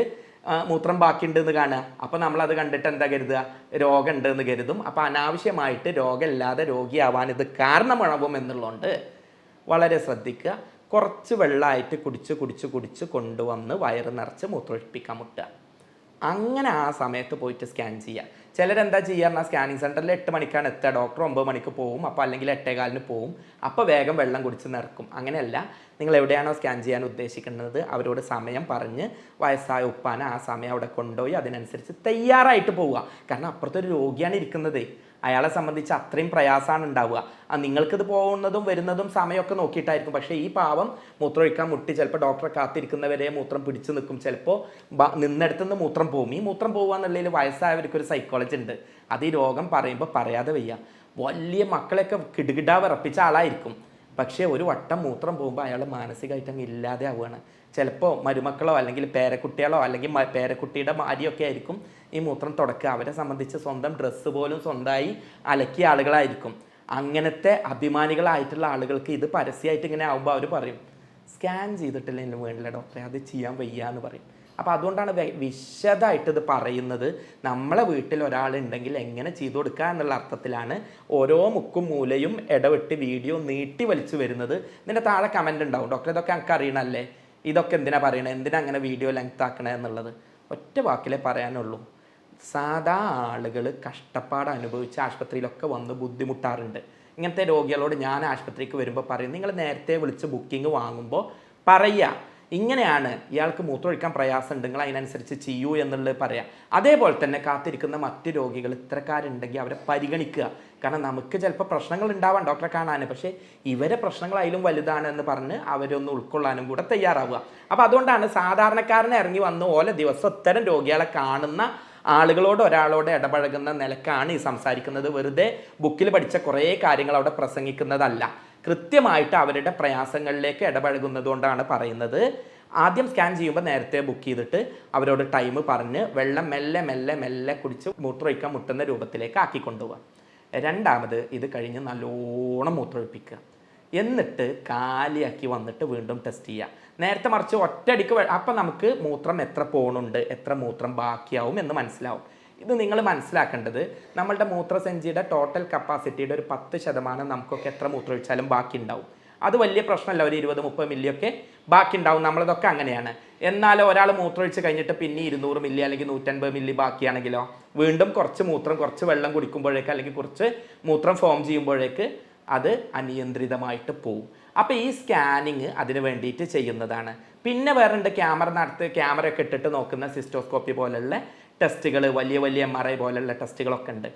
മൂത്രം ബാക്കിയുണ്ടെന്ന് കാണുക. അപ്പോൾ നമ്മൾ അത് കണ്ടിട്ട് എന്താ കരുതുക? രോഗം എന്ന് കരുതും. അപ്പോൾ അനാവശ്യമായിട്ട് രോഗമില്ലാതെ രോഗിയാവാൻ ഇത് കാരണമാകും എന്നുള്ളതുകൊണ്ട് വളരെ ശ്രദ്ധിക്കുക. കുറച്ച് വെള്ളമായിട്ട് കുടിച്ച് കുടിച്ച് കുടിച്ച് കൊണ്ടുവന്ന് വയറ് നിറച്ച് മൂത്രമൊഴിപ്പിക്കാൻ മുട്ടുക. അങ്ങനെ ആ സമയത്ത് പോയിട്ട് സ്കാൻ ചെയ്യുക ചിലരെന്താ ചെയ്യുക പറഞ്ഞാൽ സ്കാനിങ് സെന്ററിൽ എട്ട് മണിക്കാണ് എത്തുക. ഡോക്ടർ ഒമ്പത് മണിക്ക് പോകും അപ്പോൾ അല്ലെങ്കിൽ എട്ടേകാലിന് പോകും അപ്പോൾ വേഗം വെള്ളം കുടിച്ച് നിറക്കും അങ്ങനെയല്ല. നിങ്ങൾ എവിടെയാണോ സ്കാൻ ചെയ്യാൻ ഉദ്ദേശിക്കുന്നത്? അവരോട് സമയം പറഞ്ഞ് വയസ്സായ ഉപ്പാന ആ സമയം അവിടെ കൊണ്ടുപോയി അതിനനുസരിച്ച് തയ്യാറായിട്ട് പോവുക. കാരണം അപ്പുറത്തൊരു രോഗിയാണ് ഇരിക്കുന്നത്. അയാളെ സംബന്ധിച്ച് അത്രയും പ്രയാസമാണ് ഉണ്ടാവുക. ആ നിങ്ങൾക്കിത് പോകുന്നതും വരുന്നതും സമയമൊക്കെ നോക്കിയിട്ടായിരിക്കും. പക്ഷേ ഈ പാവം മൂത്രമൊഴിക്കാൻ മുട്ടി ചിലപ്പോൾ ഡോക്ടറെ കാത്തിരിക്കുന്നവരെ മൂത്രം പിടിച്ചു നിൽക്കും. ചിലപ്പോൾ നിന്നെടുത്തുനിന്ന് മൂത്രം പോകും ഈ മൂത്രം പോകുക എന്നുള്ളതിൽ വയസ്സായവർക്കൊരു സൈക്കോളജി ഉണ്ട്. അത് ഈ രോഗം പറയുമ്പോൾ പറയാതെ വയ്യ. വലിയ മക്കളെയൊക്കെ കിടുകിടാ വിറപ്പിച്ച ആളായിരിക്കും. പക്ഷേ ഒരു വട്ടം മൂത്രം പോകുമ്പോൾ അയാൾ മാനസികമായിട്ട് അങ്ങ് ഇല്ലാതെ ആവുകയാണ് ചിലപ്പോൾ മരുമക്കളോ അല്ലെങ്കിൽ പേരക്കുട്ടികളോ അല്ലെങ്കിൽ പേരക്കുട്ടിയുടെ ഭാര്യയൊക്കെ ആയിരിക്കും ഈ മൂത്രം തുടക്കുക. അവരെ സംബന്ധിച്ച് സ്വന്തം ഡ്രസ്സ് പോലും സ്വന്തമായി അലക്കിയ ആളുകളായിരിക്കും. അങ്ങനത്തെ അഭിമാനികളായിട്ടുള്ള ആളുകൾക്ക് ഇത് പരസ്യമായിട്ട് ഇങ്ങനെ ആവുമ്പോൾ അവർ പറയും സ്കാൻ ചെയ്തിട്ടില്ല എന്റെ വേണ്ടില്ല ഡോക്ടറെ അത് ചെയ്യാൻ വയ്യ എന്ന് പറയും. അപ്പോൾ അതുകൊണ്ടാണ് വിശദമായിട്ട് ഇത് പറയുന്നത്. നമ്മളെ വീട്ടിൽ ഒരാളുണ്ടെങ്കിൽ എങ്ങനെ ചെയ്തു കൊടുക്കുക എന്നുള്ള അർത്ഥത്തിലാണ് ഓരോ മുക്കും മൂലയും ഇടവിട്ട് വീഡിയോ നീട്ടി വലിച്ചു വരുന്നത്. ഇതിന്റെ താഴെ കമന്റ് ഉണ്ടാവും. ഡോക്ടർ ഇതൊക്കെ ഞങ്ങൾക്ക് അറിയണമല്ലേ ഇതൊക്കെ എന്തിനാ പറയണേ? എന്തിനാ അങ്ങനെ വീഡിയോ ലെങ്ത് ആക്കണേ എന്നുള്ളത്. ഒറ്റ വാക്കിലേ പറയാനുള്ളൂ. സാധാ ആളുകൾ കഷ്ടപ്പാട് അനുഭവിച്ച് ആശുപത്രിയിലൊക്കെ വന്ന് ബുദ്ധിമുട്ടാറുണ്ട്. ഇങ്ങനത്തെ രോഗികളോട് ഞാൻ ആശുപത്രിക്ക് വരുമ്പോൾ പറയും നിങ്ങൾ നേരത്തെ വിളിച്ച് ബുക്കിംഗ് വാങ്ങുമ്പോൾ പറയുക. ഇങ്ങനെയാണ് ഇയാൾക്ക് മൂത്രമൊഴിക്കാൻ പ്രയാസം ഉണ്ടെങ്കിൽ അതിനനുസരിച്ച് ചെയ്യൂ എന്നുള്ളത് പറയാം. അതേപോലെ തന്നെ കാത്തിരിക്കുന്ന മറ്റ് രോഗികൾ ഇത്തരക്കാരുണ്ടെങ്കിൽ അവരെ പരിഗണിക്കുക. കാരണം നമുക്ക് ചിലപ്പോൾ പ്രശ്നങ്ങൾ ഉണ്ടാവാം ഡോക്ടറെ കാണാൻ. പക്ഷേ ഇവരെ പ്രശ്നങ്ങൾ അതിലും വലുതാണ് എന്ന് പറഞ്ഞ് അവരൊന്ന് ഉൾക്കൊള്ളാനും കൂടെ തയ്യാറാവുക. അപ്പോൾ അതുകൊണ്ടാണ് സാധാരണക്കാരനെ ഇറങ്ങി വന്ന് ഓല ദിവസം ഇത്തരം രോഗികളെ കാണുന്ന ആളുകളോട് ഒരാളോട് ഇടപഴകുന്ന നിലക്കാണ് ഈ സംസാരിക്കുന്നത്. വെറുതെ ബുക്കിൽ പഠിച്ച കുറേ കാര്യങ്ങൾ അവിടെ പ്രസംഗിക്കുന്നതല്ല. കൃത്യമായിട്ട് അവരുടെ പ്രയാസങ്ങളിലേക്ക് ഇടപഴകുന്നത് കൊണ്ടാണ് പറയുന്നത്. ആദ്യം സ്കാൻ ചെയ്യുമ്പോൾ നേരത്തെ ബുക്ക് ചെയ്തിട്ട് അവരോട് ടൈം പറഞ്ഞ് വെള്ളം മെല്ലെ മെല്ലെ മെല്ലെ കുടിച്ച് മൂത്രമൊഴിക്കാൻ മുട്ടുന്ന രൂപത്തിലേക്ക് ആക്കി കൊണ്ടുപോവുക രണ്ടാമത് ഇത് കഴിഞ്ഞ് നല്ലോണം മൂത്രമൊഴിപ്പിക്കുക. എന്നിട്ട് കാലിയാക്കി വന്നിട്ട് വീണ്ടും ടെസ്റ്റ് ചെയ്യുക. നേരത്തെ മറിച്ച് ഒറ്റയടിക്ക് അപ്പം നമുക്ക് മൂത്രം എത്ര പോണുണ്ട് എത്ര മൂത്രം ബാക്കിയാവും എന്ന് മനസ്സിലാവും. ഇത് നിങ്ങൾ മനസ്സിലാക്കേണ്ടത് നമ്മളുടെ മൂത്രസഞ്ചിയുടെ ടോട്ടൽ കപ്പാസിറ്റിയുടെ ഒരു പത്ത് ശതമാനം നമുക്കൊക്കെ എത്ര മൂത്രമൊഴിച്ചാലും ബാക്കി ഉണ്ടാവും അത് വലിയ പ്രശ്നമല്ല ഒരു ഇരുപത് മുപ്പത് മില്ലിയൊക്കെ ബാക്കി ഉണ്ടാവും നമ്മളതൊക്കെ അങ്ങനെയാണ്. എന്നാൽ ഒരാൾ മൂത്രമൊഴിച്ച് കഴിഞ്ഞിട്ട് പിന്നെ ഇരുന്നൂറ് മില്ലി അല്ലെങ്കിൽ നൂറ്റൻപത് മില്ലി ബാക്കിയാണെങ്കിലോ വീണ്ടും കുറച്ച് മൂത്രം കുറച്ച് വെള്ളം കുടിക്കുമ്പോഴേക്ക് അല്ലെങ്കിൽ കുറച്ച് മൂത്രം ഫോം ചെയ്യുമ്പോഴേക്ക് അത് അനിയന്ത്രിതമായിട്ട് പോവും. അപ്പോൾ ഈ സ്കാനിങ് അതിന് വേണ്ടിയിട്ട് ചെയ്യുന്നതാണ്. പിന്നെ വേറെ ഉണ്ട് ക്യാമറ നടത്ത് ക്യാമറ ഒക്കെ ഇട്ടിട്ട് നോക്കുന്ന സിസ്റ്റോസ്കോപ്പി പോലുള്ള ടെസ്റ്റുകൾ വലിയ വലിയ എം ആർ ഐ പോലെയുള്ള ടെസ്റ്റുകളൊക്കെ ഉണ്ട്.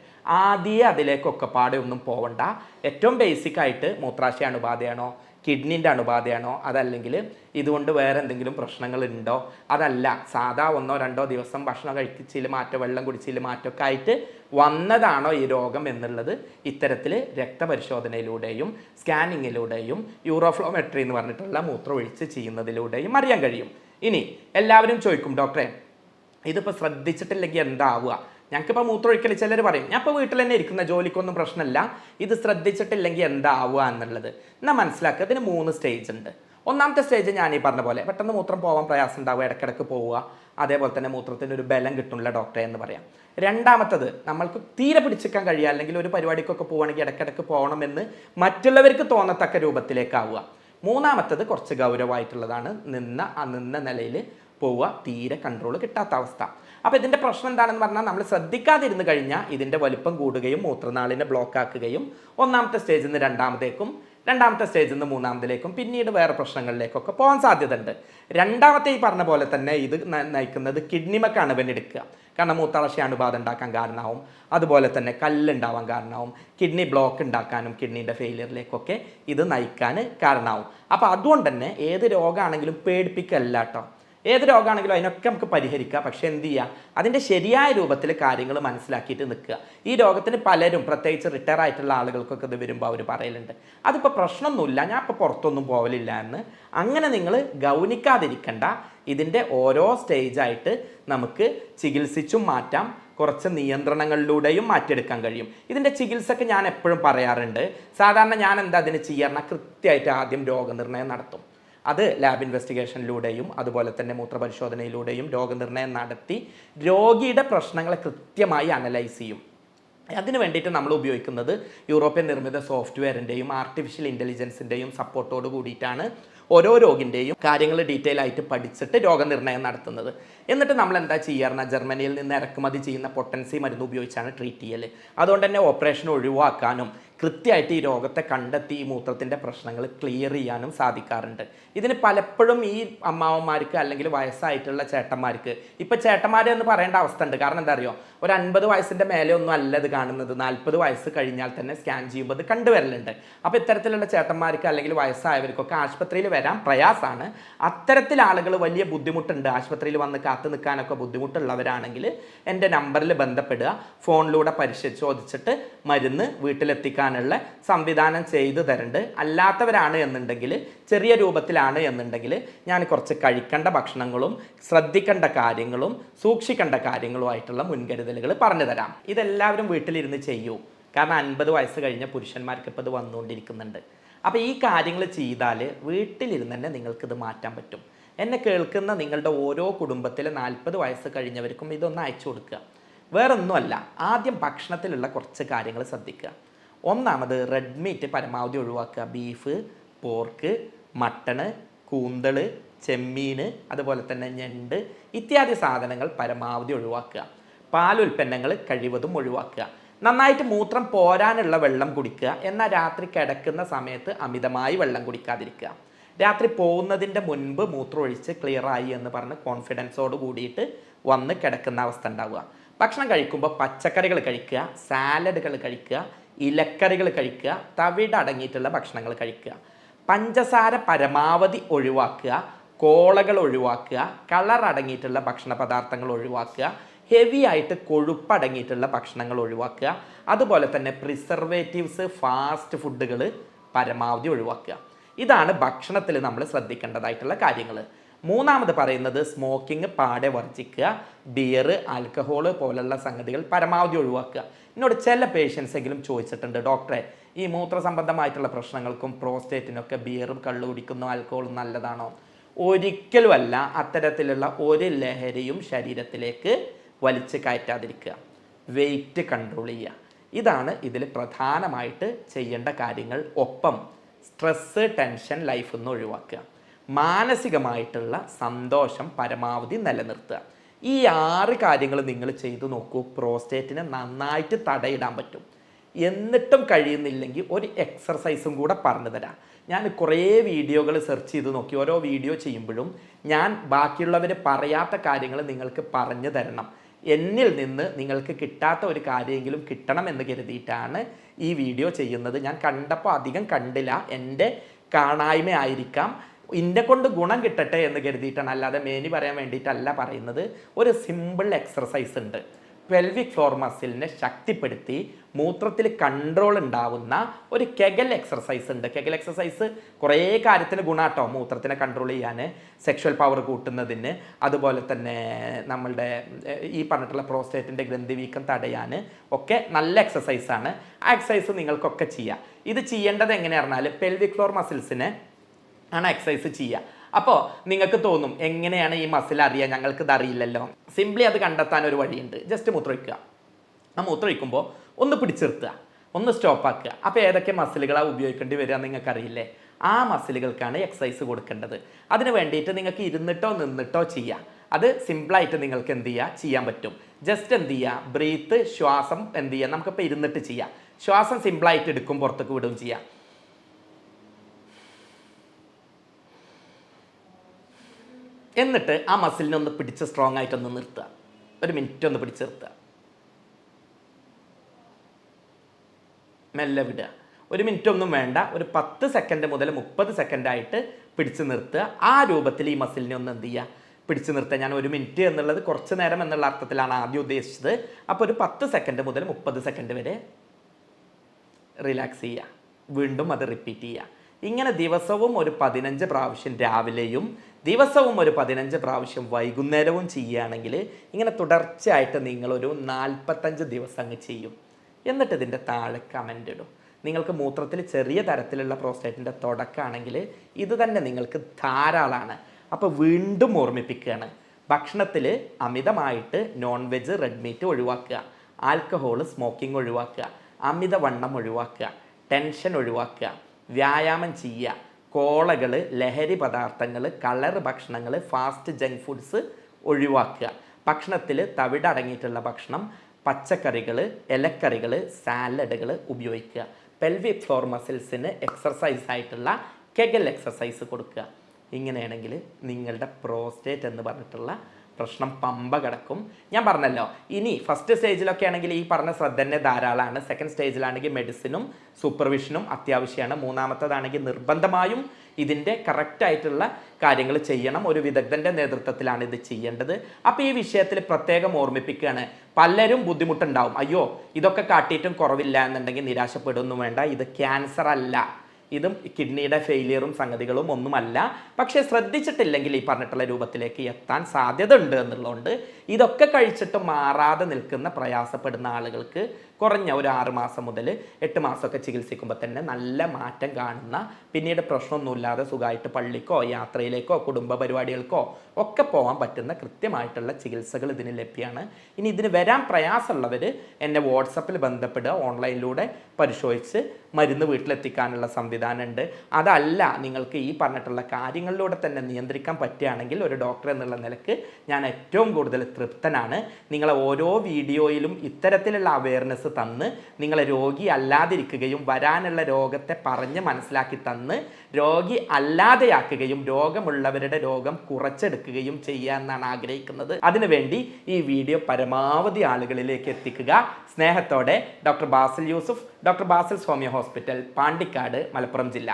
ആദ്യം അതിലേക്കൊക്കെ പാടെ ഒന്നും പോവണ്ട. ഏറ്റവും ബേസിക് ആയിട്ട് മൂത്രാശയ അണുബാധയാണോ കിഡ്നിന്റെ അണുബാധയാണോ അതല്ലെങ്കിൽ ഇതുകൊണ്ട് വേറെ എന്തെങ്കിലും പ്രശ്നങ്ങൾ ഉണ്ടോ അതല്ല സാധാ ഒന്നോ രണ്ടോ ദിവസം ഭക്ഷണം കഴിച്ചിൽ മാറ്റം വെള്ളം കുടിച്ചിൽ മാറ്റമൊക്കെ ആയിട്ട് വന്നതാണോ ഈ രോഗം എന്നുള്ളത് ഇത്തരത്തിൽ രക്തപരിശോധനയിലൂടെയും സ്കാനിങ്ങിലൂടെയും യൂറോഫ്ലോമെട്രി എന്ന് പറഞ്ഞിട്ടുള്ള മൂത്രമൊഴിച്ച് ചെയ്യുന്നതിലൂടെയും അറിയാൻ കഴിയും. ഇനി എല്ലാവരും ചോദിക്കും ഡോക്ടറെ ഇതിപ്പോൾ ശ്രദ്ധിച്ചിട്ടില്ലെങ്കിൽ എന്താവുക? ഞങ്ങൾക്കിപ്പോൾ മൂത്രമൊഴിക്കൽ ചിലർ പറയും ഞാൻ ഇപ്പോൾ വീട്ടിൽ തന്നെ ഇരിക്കുന്ന ജോലിക്കൊന്നും പ്രശ്നമില്ല ഇത് ശ്രദ്ധിച്ചിട്ടില്ലെങ്കിൽ എന്താവുക എന്നുള്ളത്. എന്നാൽ മനസ്സിലാക്കുക ഇതിന് മൂന്ന് സ്റ്റേജ് ഉണ്ട്. ഒന്നാമത്തെ സ്റ്റേജ് ഞാൻ ഈ പറഞ്ഞ പോലെ പെട്ടെന്ന് മൂത്രം പോകാൻ പ്രയാസം ഉണ്ടാവുക ഇടയ്ക്കിടയ്ക്ക് പോവുക. അതേപോലെ തന്നെ മൂത്രത്തിന് ഒരു ബലം കിട്ടുന്നില്ല ഡോക്ടറെ എന്ന് പറയാം. രണ്ടാമത്തത് നമ്മൾക്ക് തീരെ പിടിച്ചിക്കാൻ കഴിയുക അല്ലെങ്കിൽ ഒരു പരിപാടിക്കൊക്കെ പോവുകയാണെങ്കിൽ ഇടയ്ക്കിടയ്ക്ക് പോകണമെന്ന് മറ്റുള്ളവർക്ക് തോന്നത്തക്ക രൂപത്തിലേക്കാവുക. മൂന്നാമത്തത് കുറച്ച് ഗൗരവമായിട്ടുള്ളതാണ് നിന്ന നിന്ന നിലയിൽ പോവുക തീരെ കൺട്രോൾ കിട്ടാത്ത അവസ്ഥ. അപ്പോൾ ഇതിന്റെ പ്രശ്നം എന്താണെന്ന് പറഞ്ഞാൽ നമ്മൾ ശ്രദ്ധിക്കാതിരുന്ന് കഴിഞ്ഞാൽ ഇതിന്റെ വലിപ്പം കൂടുകയും മൂത്രനാളിനെ ബ്ലോക്ക് ആക്കുകയും ഒന്നാമത്തെ സ്റ്റേജിൽ നിന്ന് രണ്ടാമത്തേക്കും രണ്ടാമത്തെ സ്റ്റേജിൽ നിന്ന് മൂന്നാമതിലേക്കും പിന്നീട് വേറെ പ്രശ്നങ്ങളിലേക്കൊക്കെ പോകാൻ സാധ്യതയുണ്ട്. രണ്ടാമത്തെ ഈ പറഞ്ഞ പോലെ തന്നെ ഇത് നയിക്കുന്നത് കിഡ്നിമക്കാണ് ഇവനെടുക്കുക കാരണം മൂത്താളശയ അണുബാധ ഉണ്ടാക്കാൻ കാരണമാവും. അതുപോലെ തന്നെ കല്ലുണ്ടാവാൻ കാരണമാവും. കിഡ്നി ബ്ലോക്ക് ഉണ്ടാക്കാനും കിഡ്നീന്റെ ഫെയിലിയറിലേക്കൊക്കെ ഇത് നയിക്കാൻ കാരണമാവും. അപ്പോൾ അതുകൊണ്ട് തന്നെ ഏത് രോഗമാണെങ്കിലും പേടിപ്പിക്കല്ല കേട്ടോ ഏത് രോഗമാണെങ്കിലും അതിനൊക്കെ നമുക്ക് പരിഹരിക്കുക പക്ഷേ എന്ത് ചെയ്യുക അതിന്റെ ശരിയായ രൂപത്തിൽ കാര്യങ്ങൾ മനസ്സിലാക്കിയിട്ട് നിൽക്കുക. ഈ രോഗത്തിന് പലരും പ്രത്യേകിച്ച് റിട്ടയർ ആയിട്ടുള്ള ആളുകൾക്കൊക്കെ ഇത് വരുമ്പോൾ അവർ പറയലുണ്ട്. അതിപ്പോൾ പ്രശ്നമൊന്നുമില്ല. ഞാൻ ഇപ്പോൾ പുറത്തൊന്നും പോവലില്ല എന്ന്. അങ്ങനെ നിങ്ങൾ ഗൗനിക്കാതിരിക്കണ്ട. ഇതിന്റെ ഓരോ സ്റ്റേജായിട്ട് നമുക്ക് ചികിത്സിച്ചും മാറ്റാം. കുറച്ച് നിയന്ത്രണങ്ങളിലൂടെയും മാറ്റിയെടുക്കാൻ കഴിയും. ഇതിന്റെ ചികിത്സക്ക് ഞാൻ എപ്പോഴും പറയാറുണ്ട്. സാധാരണ ഞാൻ എന്താ അതിന് ചെയ്യാറുണ്ട് കൃത്യമായിട്ട് ആദ്യം രോഗനിർണയം നടത്തും. അത് ലാബ് ഇൻവെസ്റ്റിഗേഷനിലൂടെയും അതുപോലെ തന്നെ മൂത്രപരിശോധനയിലൂടെയും രോഗനിർണയം നടത്തി രോഗിയുടെ പ്രശ്നങ്ങളെ കൃത്യമായി അനലൈസ് ചെയ്യും. അതിന് വേണ്ടിയിട്ട് നമ്മൾ ഉപയോഗിക്കുന്നത് യൂറോപ്യൻ നിർമ്മിത സോഫ്റ്റ്വെയറിന്റെയും ആർട്ടിഫിഷ്യൽ ഇന്റലിജൻസിന്റെയും സപ്പോർട്ടോട് കൂടിയിട്ടാണ് ഓരോ രോഗിന്റെയും കാര്യങ്ങൾ ഡീറ്റെയിൽ ആയിട്ട് പഠിച്ചിട്ട് രോഗനിർണയം നടത്തുന്നത്. എന്നിട്ട് നമ്മൾ എന്താ ചെയ്യാറുണ്ട് ജർമ്മനിയിൽ നിന്ന് ഇറക്കുമതി ചെയ്യുന്ന പൊട്ടൻസി മരുന്ന് ഉപയോഗിച്ചാണ് ട്രീറ്റ് ചെയ്യൽ അതുകൊണ്ട് തന്നെ ഓപ്പറേഷൻ ഒഴിവാക്കാനും കൃത്യമായിട്ട് ഈ രോഗത്തെ കണ്ടെത്തി ഈ മൂത്രത്തിന്റെ പ്രശ്നങ്ങൾ ക്ലിയർ ചെയ്യാനും സാധിക്കാറുണ്ട്. ഇതിന് പലപ്പോഴും ഈ അമ്മാവന്മാർക്ക് അല്ലെങ്കിൽ വയസ്സായിട്ടുള്ള ചേട്ടന്മാർക്ക് ഇപ്പം ചേട്ടന്മാരെ എന്ന് പറയേണ്ട അവസ്ഥ ഉണ്ട് കാരണം എന്താ അറിയോ? ഒരു അൻപത് വയസ്സിന്റെ മേലെ ഒന്നും അല്ല ഇത് കാണുന്നത്. നാൽപ്പത് വയസ്സ് കഴിഞ്ഞാൽ തന്നെ സ്കാൻ ചെയ്യുമ്പോൾ ഇത് കണ്ടുവരലുണ്ട്. അപ്പോൾ ഇത്തരത്തിലുള്ള ചേട്ടന്മാർക്ക് അല്ലെങ്കിൽ വയസ്സായവർക്കൊക്കെ ആശുപത്രിയിൽ വരാൻ പ്രയാസമാണ്. അത്തരത്തിൽ ആളുകൾ വലിയ ബുദ്ധിമുട്ടുണ്ട്. ആശുപത്രിയിൽ വന്ന് കാത്തു നിൽക്കാനൊക്കെ ബുദ്ധിമുട്ടുള്ളവരാണെങ്കിൽ എന്റെ നമ്പറിൽ ബന്ധപ്പെടുക. ഫോണിലൂടെ പരിശോധിച്ചിട്ട് മരുന്ന് വീട്ടിലെത്തിക്കാനുള്ള സംവിധാനം ചെയ്തു തരുന്നുണ്ട് അല്ലാത്തവരാണ് എന്നുണ്ടെങ്കിൽ ചെറിയ രൂപത്തിലാണ് എന്നുണ്ടെങ്കിൽ ഞാൻ കുറച്ച് കഴിക്കേണ്ട ഭക്ഷണങ്ങളും ശ്രദ്ധിക്കേണ്ട കാര്യങ്ങളും സൂക്ഷിക്കേണ്ട കാര്യങ്ങളുമായിട്ടുള്ള മുൻകരുതലുകൾ പറഞ്ഞു തരാം. ഇതെല്ലാവരും വീട്ടിലിരുന്ന് ചെയ്യൂ. കാരണം അൻപത് വയസ്സ് കഴിഞ്ഞ പുരുഷന്മാർക്ക് ഇപ്പോൾ ഇത് വന്നുകൊണ്ടിരിക്കുന്നുണ്ട്. അപ്പോൾ ഈ കാര്യങ്ങൾ ചെയ്താൽ വീട്ടിലിരുന്ന് തന്നെ നിങ്ങൾക്കിത് മാറ്റാൻ പറ്റും. എന്നെ കേൾക്കുന്ന നിങ്ങളുടെ ഓരോ കുടുംബത്തിലെ നാൽപ്പത് വയസ്സ് കഴിഞ്ഞവർക്കും ഇതൊന്ന് അയച്ചു കൊടുക്കുക. വേറൊന്നുമല്ല ആദ്യം ഭക്ഷണത്തിലുള്ള കുറച്ച് കാര്യങ്ങൾ ശ്രദ്ധിക്കുക. ഒന്നാമത് റെഡ് മീറ്റ് പരമാവധി ഒഴിവാക്കുക. ബീഫ് പോർക്ക് മട്ടണ് കൂന്തൾ ചെമ്മീൻ അതുപോലെ തന്നെ ഞണ്ട് ഇത്യാദി സാധനങ്ങൾ പരമാവധി ഒഴിവാക്കുക. പാലുൽപ്പന്നങ്ങൾ കഴിവതും ഒഴിവാക്കുക. നന്നായിട്ട് മൂത്രം പോരാനുള്ള വെള്ളം കുടിക്കുക. എന്നാൽ രാത്രി കിടക്കുന്ന സമയത്ത് അമിതമായി വെള്ളം കുടിക്കാതിരിക്കുക. രാത്രി പോകുന്നതിന്റെ മുൻപ് മൂത്രം ഒഴിച്ച് ക്ലിയറായി എന്ന് പറഞ്ഞ് കോൺഫിഡൻസോട് കൂടിയിട്ട് വന്ന് കിടക്കുന്ന അവസ്ഥ ഉണ്ടാവുക. ഭക്ഷണം കഴിക്കുമ്പോൾ പച്ചക്കറികൾ കഴിക്കുക സാലഡുകൾ കഴിക്കുക ഇലക്കറികൾ കഴിക്കുക തവിട് അടങ്ങിയിട്ടുള്ള ഭക്ഷണങ്ങൾ കഴിക്കുക പഞ്ചസാര പരമാവധി ഒഴിവാക്കുക കോളകൾ ഒഴിവാക്കുക കളർ അടങ്ങിയിട്ടുള്ള ഭക്ഷണ പദാർത്ഥങ്ങൾ ഒഴിവാക്കുക ഹെവി ആയിട്ട് കൊഴുപ്പടങ്ങിയിട്ടുള്ള ഭക്ഷണങ്ങൾ ഒഴിവാക്കുക അതുപോലെ തന്നെ പ്രിസർവേറ്റീവ്സ് ഫാസ്റ്റ് ഫുഡുകൾ പരമാവധി ഒഴിവാക്കുക. ഇതാണ് ഭക്ഷണത്തിൽ നമ്മൾ ശ്രദ്ധിക്കേണ്ടതായിട്ടുള്ള കാര്യങ്ങൾ. മൂന്നാമത് പറയുന്നത് സ്മോക്കിംഗ് പാടെ വർജിക്കുക ബിയർ ആൽക്കഹോൾ പോലുള്ള സംഗതികൾ പരമാവധി ഒഴിവാക്കുക. എന്നോട് ചില പേഷ്യൻസ് എങ്കിലും ചോദിച്ചിട്ടുണ്ട്. ഡോക്ടറെ ഈ മൂത്ര സംബന്ധമായിട്ടുള്ള പ്രശ്നങ്ങൾക്കും പ്രോസ്റ്റേറ്റിനൊക്കെ ബിയറും കള്ളു കുടിക്കുന്ന ആൽക്കോളും നല്ലതാണോ? ഒരിക്കലുമല്ല അത്തരത്തിലുള്ള ഒരു ലഹരിയും ശരീരത്തിലേക്ക് വലിച്ചു കയറ്റാതിരിക്കുക. വെയിറ്റ് കൺട്രോൾ ചെയ്യുക. ഇതാണ് ഇതിൽ പ്രധാനമായിട്ട് ചെയ്യേണ്ട കാര്യങ്ങൾ. ഒപ്പം സ്ട്രെസ്സ് ടെൻഷൻ ലൈഫിൽ നിന്ന് ഒഴിവാക്കുക. മാനസികമായിട്ടുള്ള സന്തോഷം പരമാവധി നിലനിർത്തുക. ഈ ആറ് കാര്യങ്ങൾ നിങ്ങൾ ചെയ്തു നോക്കൂ. പ്രോസ്റ്റേറ്റിനെ നന്നായിട്ട് തടയിടാൻ പറ്റും. എന്നിട്ടും കഴിയുന്നില്ലെങ്കിൽ ഒരു എക്സർസൈസും കൂടെ പറഞ്ഞു തരാം. ഞാൻ കുറേ വീഡിയോകൾ സെർച്ച് ചെയ്ത് നോക്കി. ഓരോ വീഡിയോ ചെയ്യുമ്പോഴും ഞാൻ ബാക്കിയുള്ളവർ പറയാത്ത കാര്യങ്ങൾ നിങ്ങൾക്ക് പറഞ്ഞു തരണം. എന്നിൽ നിന്ന് നിങ്ങൾക്ക് കിട്ടാത്ത ഒരു കാര്യമെങ്കിലും കിട്ടണം എന്ന് കരുതിയിട്ടാണ് ഈ വീഡിയോ ചെയ്യുന്നത്. ഞാൻ കണ്ടപ്പോൾ അധികം കണ്ടില്ല. എന്റെ കാണായ്മ ആയിരിക്കാം. ഇന്നെ കൊണ്ട് ഗുണം കിട്ടട്ടെ എന്ന് കരുതിയിട്ടാണ്. അല്ലാതെ മേനി പറയാൻ വേണ്ടിയിട്ടല്ല പറയുന്നത്. ഒരു സിമ്പിൾ എക്സർസൈസ് ഉണ്ട്. പെൽവിക് ഫ്ലോർ മസിലിനെ ശക്തിപ്പെടുത്തി മൂത്രത്തിൽ കൺട്രോൾ ഉണ്ടാവുന്ന ഒരു കെഗൽ എക്സർസൈസ് ഉണ്ട്. കെഗൽ എക്സർസൈസ് കുറേ കാര്യത്തിന് ഗുണാട്ടോ. മൂത്രത്തിനെ കൺട്രോൾ ചെയ്യാൻ സെക്ഷൽ പവർ കൂട്ടുന്നതിന് അതുപോലെ തന്നെ നമ്മളുടെ ഈ പറഞ്ഞിട്ടുള്ള പ്രോസ്റ്റേറ്റിന്റെ ഗ്രന്ഥി വീക്കം തടയാൻ ഒക്കെ നല്ല എക്സസൈസാണ് ആ എക്സസൈസ് നിങ്ങൾക്കൊക്കെ ചെയ്യാം. ഇത് ചെയ്യേണ്ടത് എങ്ങനെയാണെന്നാൽ പെൽവിക് ഫ്ലോർ മസിൽസിനെ ആണ് എക്സസൈസ് ചെയ്യുക അപ്പോൾ നിങ്ങൾക്ക് തോന്നും എങ്ങനെയാണ് ഈ മസിൽ അറിയുക ഞങ്ങൾക്ക് ഇത് അറിയില്ലല്ലോ. സിംപ്ലി അത് കണ്ടെത്താൻ ഒരു വഴിയുണ്ട്. ജസ്റ്റ് മൂത്രമൊഴിക്കുക. ആ മൂത്രമൊഴിക്കുമ്പോൾ ഒന്ന് പിടിച്ചിർത്തുക. ഒന്ന് സ്റ്റോപ്പാക്കുക അപ്പോൾ ഏതൊക്കെ മസിലുകളാണ് ഉപയോഗിക്കേണ്ടി വരിക നിങ്ങൾക്ക് അറിയില്ലേ ആ മസിലുകൾക്കാണ് എക്സസൈസ് കൊടുക്കേണ്ടത്. അതിന് വേണ്ടിയിട്ട് നിങ്ങൾക്ക് ഇരുന്നിട്ടോ നിന്നിട്ടോ ചെയ്യാം. അത് സിമ്പിളായിട്ട് നിങ്ങൾക്ക് എന്ത് ചെയ്യുക ചെയ്യാൻ പറ്റും. ജസ്റ്റ് എന്ത് ചെയ്യുക ബ്രീത്ത് ശ്വാസം എന്ത് ചെയ്യുക നമുക്കിപ്പോൾ ഇരുന്നിട്ട് ചെയ്യാം. ശ്വാസം സിമ്പിളായിട്ട് എടുക്കും പുറത്തേക്ക് വിടുകയും ചെയ്യാം. എന്നിട്ട് ആ മസിലിനെ ഒന്ന് പിടിച്ച് സ്ട്രോങ് ആയിട്ടൊന്ന് നിർത്തുക. ഒരു മിനിറ്റ് ഒന്ന് പിടിച്ച് നിർത്തുക. മെല്ലെ വിടുക. ഒരു മിനിറ്റ് ഒന്നും വേണ്ട. ഒരു പത്ത് സെക്കൻഡ് മുതൽ മുപ്പത് സെക്കൻഡ് ആയിട്ട് പിടിച്ച് നിർത്തുക. ആ രൂപത്തിൽ ഈ മസിലിനെ ഒന്ന് എന്ത് ചെയ്യുക? പിടിച്ച് നിർത്തുക. ഞാൻ ഒരു മിനിറ്റ് എന്നുള്ളത് കുറച്ച് നേരം എന്നുള്ള അർത്ഥത്തിലാണ് ആദ്യം ഉദ്ദേശിച്ചത്. അപ്പോൾ ഒരു പത്ത് സെക്കൻഡ് മുതൽ മുപ്പത് സെക്കൻഡ് വരെ റിലാക്സ് ചെയ്യുക. വീണ്ടും അത് റിപ്പീറ്റ് ചെയ്യുക. ഇങ്ങനെ ദിവസവും ഒരു പതിനഞ്ച് പ്രാവശ്യം രാവിലെയും ദിവസവും ഒരു പതിനഞ്ച് പ്രാവശ്യം വൈകുന്നേരവും ചെയ്യുകയാണെങ്കിൽ ഇങ്ങനെ തുടർച്ചയായിട്ട് നിങ്ങളൊരു നാൽപ്പത്തഞ്ച് ദിവസം അങ്ങ് ചെയ്യും. എന്നിട്ട് ഇതിന്റെ താഴെ കമന്റ് ഇടും. നിങ്ങൾക്ക് മൂത്രത്തിൽ ചെറിയ തരത്തിലുള്ള പ്രോസ്റ്റേറ്റിന്റെ തുടക്കമാണെങ്കിൽ ഇത് തന്നെ നിങ്ങൾക്ക് ധാരാളമാണ് അപ്പോൾ വീണ്ടും ഓർമ്മിപ്പിക്കുകയാണ്. ഭക്ഷണത്തിൽ അമിതമായിട്ട് നോൺ വെജ് റെഡ് മീറ്റ് ഒഴിവാക്കുക. ആൽക്കഹോൾ സ്മോക്കിംഗ് ഒഴിവാക്കുക. അമിതവണ്ണം ഒഴിവാക്കുക. ടെൻഷൻ ഒഴിവാക്കുക. വ്യായാമം ചെയ്യുക. കോളകൾ ലഹരി പദാർത്ഥങ്ങൾ കളർ ഭക്ഷണങ്ങൾ ഫാസ്റ്റ് ജങ്ക് ഫുഡ്സ് ഒഴിവാക്കുക. ഭക്ഷണത്തിൽ തവിടടങ്ങിയിട്ടുള്ള ഭക്ഷണം പച്ചക്കറികൾ ഇലക്കറികൾ സാലഡുകൾ ഉപയോഗിക്കുക. പെൽവിക് ഫ്ലോർ മസിൽസിന് എക്സർസൈസ് ആയിട്ടുള്ള കെഗൽ എക്സർസൈസ് കൊടുക്കുക. ഇങ്ങനെയാണെങ്കിൽ നിങ്ങളുടെ പ്രോസ്റ്റേറ്റ് എന്ന് പറഞ്ഞിട്ടുള്ള പ്രശ്നം പമ്പ കിടക്കും. ഞാൻ പറഞ്ഞല്ലോ ഇനി ഫസ്റ്റ് സ്റ്റേജിലൊക്കെ ആണെങ്കിൽ ഈ പറഞ്ഞ ശ്രദ്ധ തന്നെ ധാരാളമാണ് സെക്കൻഡ് സ്റ്റേജിലാണെങ്കിൽ മെഡിസിനും സൂപ്പർവിഷനും അത്യാവശ്യമാണ് മൂന്നാമത്തതാണെങ്കിൽ നിർബന്ധമായും ഇതിന്റെ കറക്റ്റായിട്ടുള്ള കാര്യങ്ങൾ ചെയ്യണം. ഒരു വിദഗ്ധന്റെ നേതൃത്വത്തിലാണ് ഇത് ചെയ്യേണ്ടത്. അപ്പോൾ ഈ വിഷയത്തിൽ പ്രത്യേകം ഓർമ്മിപ്പിക്കുകയാണ്. പലരും ബുദ്ധിമുട്ടുണ്ടാവും. അയ്യോ ഇതൊക്കെ കാട്ടിയിട്ടും കുറവില്ല എന്നുണ്ടെങ്കിൽ നിരാശപ്പെടുന്നു വേണ്ട. ഇത് ക്യാൻസർ അല്ല. ഇതും കിഡ്നിയുടെ ഫെയിലിയറും സംഗതികളും ഒന്നുമല്ല. പക്ഷേ ശ്രദ്ധിച്ചിട്ടില്ലെങ്കിൽ ഈ പറഞ്ഞിട്ടുള്ള രൂപത്തിലേക്ക് എത്താൻ സാധ്യത ഉണ്ട് എന്നുള്ളതുകൊണ്ട് ഇതൊക്കെ കഴിച്ചിട്ട് മാറാതെ നിൽക്കുന്ന പ്രയാസപ്പെടുന്ന ആളുകൾക്ക് കുറഞ്ഞ ഒരു ആറ് മാസം മുതൽ എട്ട് മാസമൊക്കെ ചികിത്സിക്കുമ്പോൾ തന്നെ നല്ല മാറ്റം കാണുന്ന പിന്നീട് പ്രശ്നമൊന്നുമില്ലാതെ സുഖമായിട്ട് പള്ളിക്കോ യാത്രയിലേക്കോ കുടുംബ പരിപാടികൾക്കോ ഒക്കെ പോകാൻ പറ്റുന്ന കൃത്യമായിട്ടുള്ള ചികിത്സകൾ ഇതിന് ലഭ്യമാണ് ഇനി ഇതിന് വരാൻ പ്രയാസമുള്ളവർ എന്നെ വാട്സപ്പിൽ ബന്ധപ്പെടുക ഓൺലൈനിലൂടെ പരിശോധിച്ച് മരുന്ന് വീട്ടിലെത്തിക്കാനുള്ള സംവിധാനമുണ്ട്. അതല്ല നിങ്ങൾക്ക് ഈ പറഞ്ഞിട്ടുള്ള കാര്യങ്ങളിലൂടെ തന്നെ നിയന്ത്രിക്കാൻ പറ്റുകയാണെങ്കിൽ ഒരു ഡോക്ടർ എന്നുള്ള നിലയ്ക്ക് ഞാൻ ഏറ്റവും കൂടുതൽ തൃപ്തനാണ്. നിങ്ങളെ ഓരോ വീഡിയോയിലും ഇത്തരത്തിലുള്ള അവയർനെസ് തന്ന് നിങ്ങളെ രോഗി അല്ലാതിരിക്കുകയും വരാനുള്ള രോഗത്തെ പറഞ്ഞ് മനസ്സിലാക്കി തന്ന് രോഗി അല്ലാതെയാക്കുകയും രോഗമുള്ളവരുടെ രോഗം കുറച്ചെടുക്കുകയും ചെയ്യുക എന്നാണ് ആഗ്രഹിക്കുന്നത്. അതിനുവേണ്ടി ഈ വീഡിയോ പരമാവധി ആളുകളിലേക്ക് എത്തിക്കുക. സ്നേഹത്തോടെ doctor Basil Yusuf doctor Basil Soumya hospital Pandikkad Malappuram ജില്ല.